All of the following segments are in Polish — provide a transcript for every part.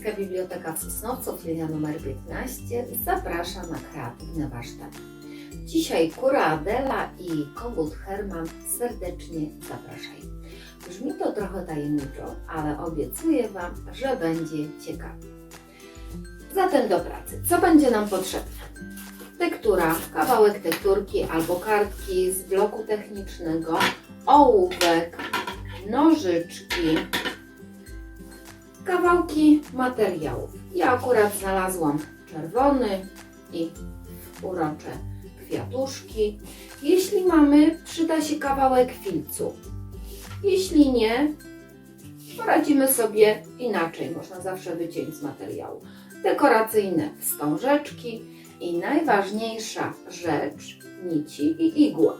Miejska Biblioteka w Sosnowcu, filia numer 15, zaprasza na kreatywny warsztat. Dzisiaj Kura Adela i Kogut Herman serdecznie zapraszają. Brzmi to trochę tajemniczo, ale obiecuję Wam, że będzie ciekawe. Zatem do pracy. Co będzie nam potrzebne? Tektura, kawałek tekturki albo kartki z bloku technicznego, ołówek, nożyczki, kawałki materiałów. Ja akurat znalazłam czerwony i urocze kwiatuszki. Jeśli mamy, przyda się kawałek filcu. Jeśli nie, poradzimy sobie inaczej. Można zawsze wyciąć z materiału. Dekoracyjne wstążeczki i najważniejsza rzecz nici i igła.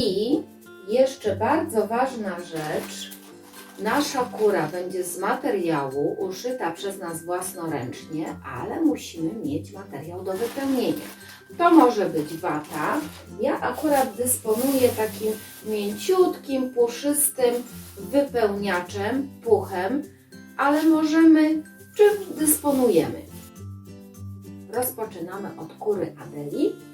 I jeszcze bardzo ważna rzecz, nasza kura będzie z materiału uszyta przez nas własnoręcznie, ale musimy mieć materiał do wypełnienia. To może być wata. Ja akurat dysponuję takim mięciutkim, puszystym wypełniaczem, puchem, ale możemy, czym dysponujemy. Rozpoczynamy od kury Adeli.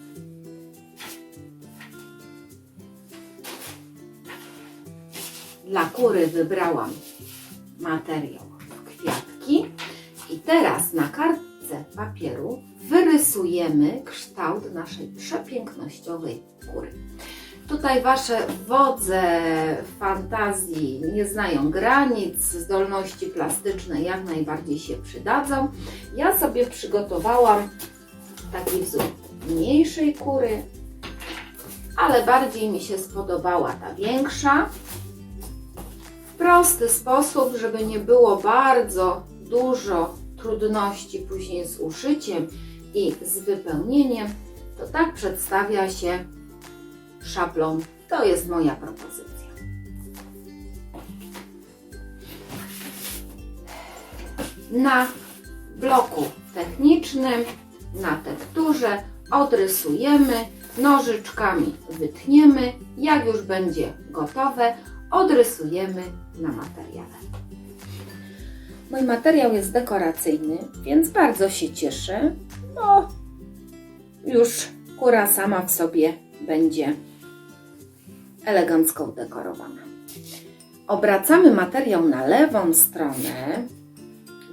Dla kury wybrałam materiał w kwiatki i teraz na kartce papieru wyrysujemy kształt naszej przepięknościowej kury. Tutaj Wasze wodze fantazji nie znają granic, zdolności plastyczne jak najbardziej się przydadzą. Ja sobie przygotowałam taki wzór mniejszej kury, ale bardziej mi się spodobała ta większa. W prosty sposób, żeby nie było bardzo dużo trudności później z uszyciem i z wypełnieniem, to tak przedstawia się szablon. To jest moja propozycja. Na bloku technicznym, na tekturze odrysujemy, nożyczkami wytniemy. Jak już będzie gotowe, odrysujemy na materiale. Mój materiał jest dekoracyjny, więc bardzo się cieszę, bo już kura sama w sobie będzie elegancko udekorowana. Obracamy materiał na lewą stronę,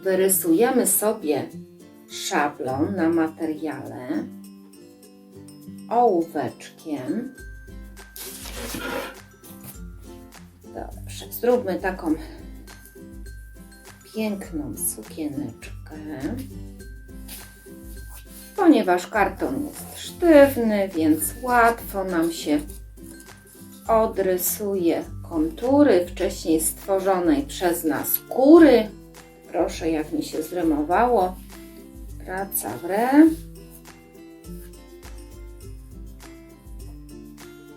wyrysujemy sobie szablon na materiale ołóweczkiem. Dobrze, zróbmy taką piękną sukieneczkę. Ponieważ karton jest sztywny, więc łatwo nam się odrysuje kontury wcześniej stworzonej przez nas kury. Proszę, jak mi się zrymowało. Praca w re.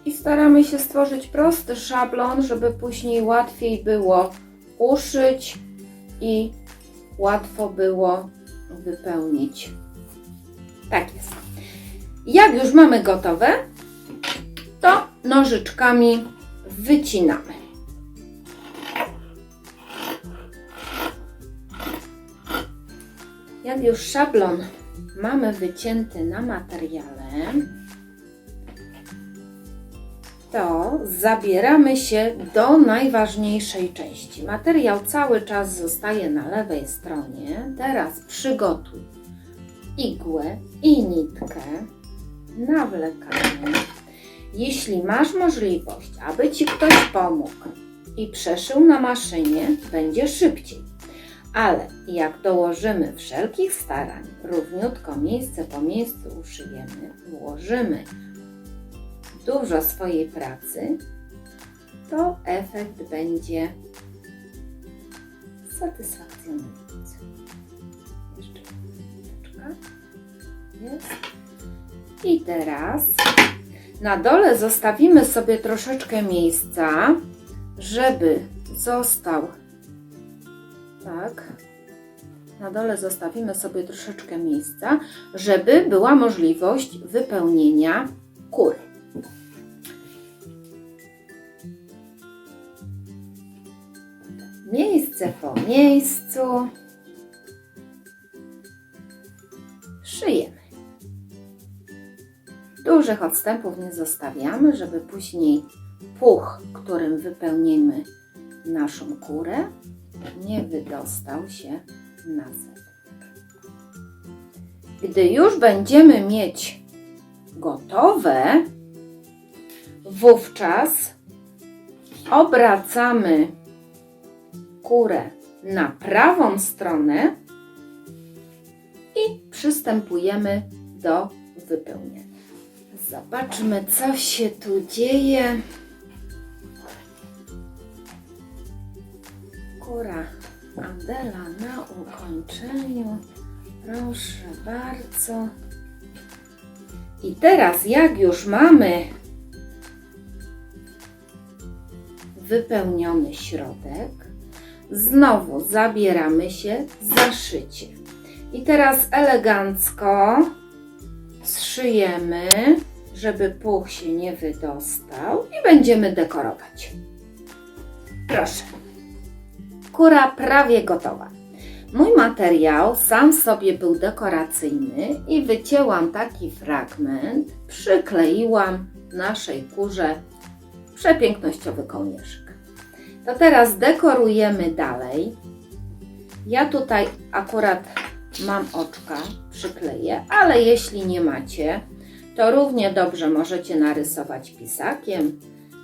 I staramy się stworzyć prosty szablon, żeby później łatwiej było uszyć i łatwo było wypełnić. Tak jest. Jak już mamy gotowe, to nożyczkami wycinamy. Jak już szablon mamy wycięty na materiale, to zabieramy się do najważniejszej części. Materiał cały czas zostaje na lewej stronie. Teraz przygotuj igłę i nitkę. Nawlekamy. Jeśli masz możliwość, aby Ci ktoś pomógł i przeszył na maszynie, będzie szybciej. Ale jak dołożymy wszelkich starań, równiutko miejsce po miejscu uszyjemy, włożymy dużo swojej pracy, to efekt będzie satysfakcjonujący. Jeszcze chwileczkę. Jest. I teraz na dole zostawimy sobie troszeczkę miejsca, żeby został tak. Na dole zostawimy sobie troszeczkę miejsca, żeby była możliwość wypełnienia kury. Miejsce po miejscu. Szyjemy. Dużych odstępów nie zostawiamy, żeby później puch, którym wypełnimy naszą kurę, nie wydostał się na zewnątrz. Gdy już będziemy mieć gotowe, wówczas obracamy kurę na prawą stronę i przystępujemy do wypełnienia. Zobaczmy, co się tu dzieje. Kura Adela na ukończeniu. Proszę bardzo. I teraz, jak już mamy wypełniony środek, znowu zabieramy się za szycie. I teraz elegancko zszyjemy, żeby puch się nie wydostał i będziemy dekorować. Proszę. Kura prawie gotowa. Mój materiał sam sobie był dekoracyjny i wycięłam taki fragment, przykleiłam naszej kurze przepięknościowy kołnierzyk. To teraz dekorujemy dalej. Ja tutaj akurat mam oczka, przykleję, ale jeśli nie macie, to równie dobrze możecie narysować pisakiem,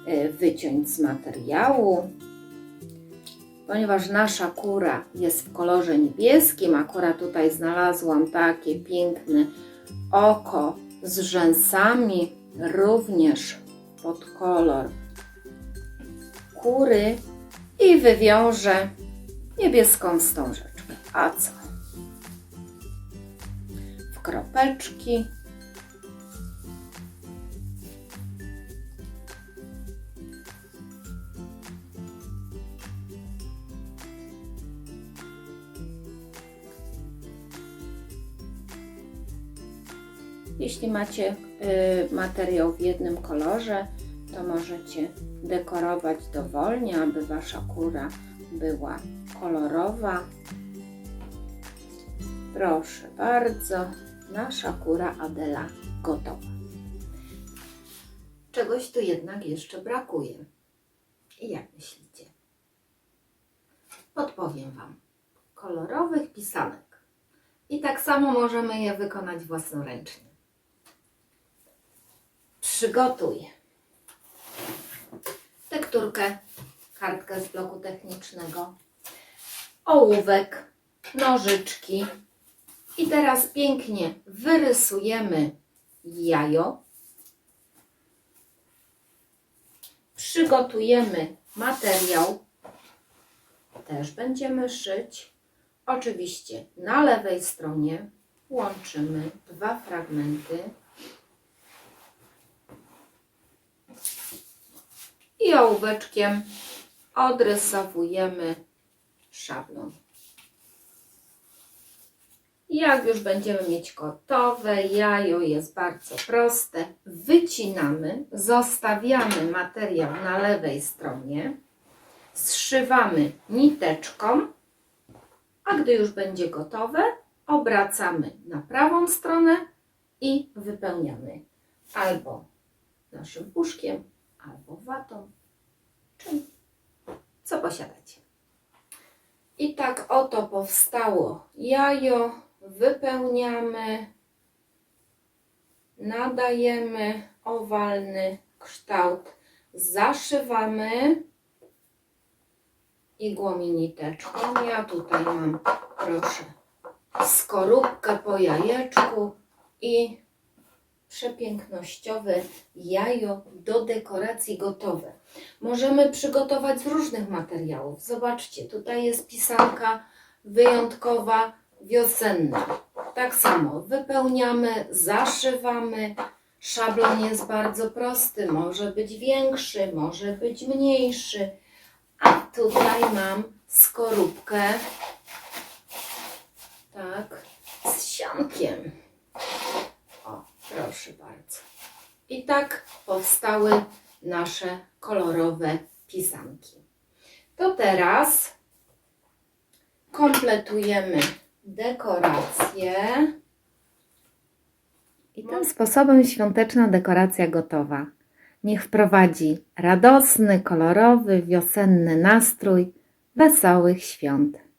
y, wyciąć z materiału. Ponieważ nasza kura jest w kolorze niebieskim, akurat tutaj znalazłam takie piękne oko z rzęsami, również pod kolor kury i wywiążę niebieską wstążeczkę. A co? W kropeczki. Jeśli macie y, materiał w jednym kolorze, to możecie dekorować dowolnie, aby wasza kura była kolorowa. Proszę bardzo, nasza kura Adela gotowa. Czegoś tu jednak jeszcze brakuje. I jak myślicie? Podpowiem Wam. Kolorowych pisanek. I tak samo możemy je wykonać własnoręcznie. Przygotuj tekturkę, kartkę z bloku technicznego, ołówek, nożyczki i teraz pięknie wyrysujemy jajo. Przygotujemy materiał. Też będziemy szyć. Oczywiście na lewej stronie łączymy dwa fragmenty i ołóweczkiem odrysowujemy szablon. Jak już będziemy mieć gotowe, jajo jest bardzo proste. Wycinamy, zostawiamy materiał na lewej stronie, zszywamy niteczką, a gdy już będzie gotowe, obracamy na prawą stronę i wypełniamy albo naszym puszkiem, albo watą, czym co posiadacie. I tak oto powstało jajo. Wypełniamy, nadajemy owalny kształt, zaszywamy igłą i niteczką. Ja tutaj mam, proszę, skorupkę po jajeczku i przepięknościowe jajo do dekoracji gotowe. Możemy przygotować z różnych materiałów. Zobaczcie, tutaj jest pisanka wyjątkowa, wiosenna. Tak samo wypełniamy, zaszywamy. Szablon jest bardzo prosty, może być większy, może być mniejszy. A tutaj mam skorupkę, tak, z siankiem. Proszę bardzo. I tak powstały nasze kolorowe pisanki. To teraz kompletujemy dekorację. I tym sposobem świąteczna dekoracja gotowa. Niech wprowadzi radosny, kolorowy, wiosenny nastrój wesołych świąt.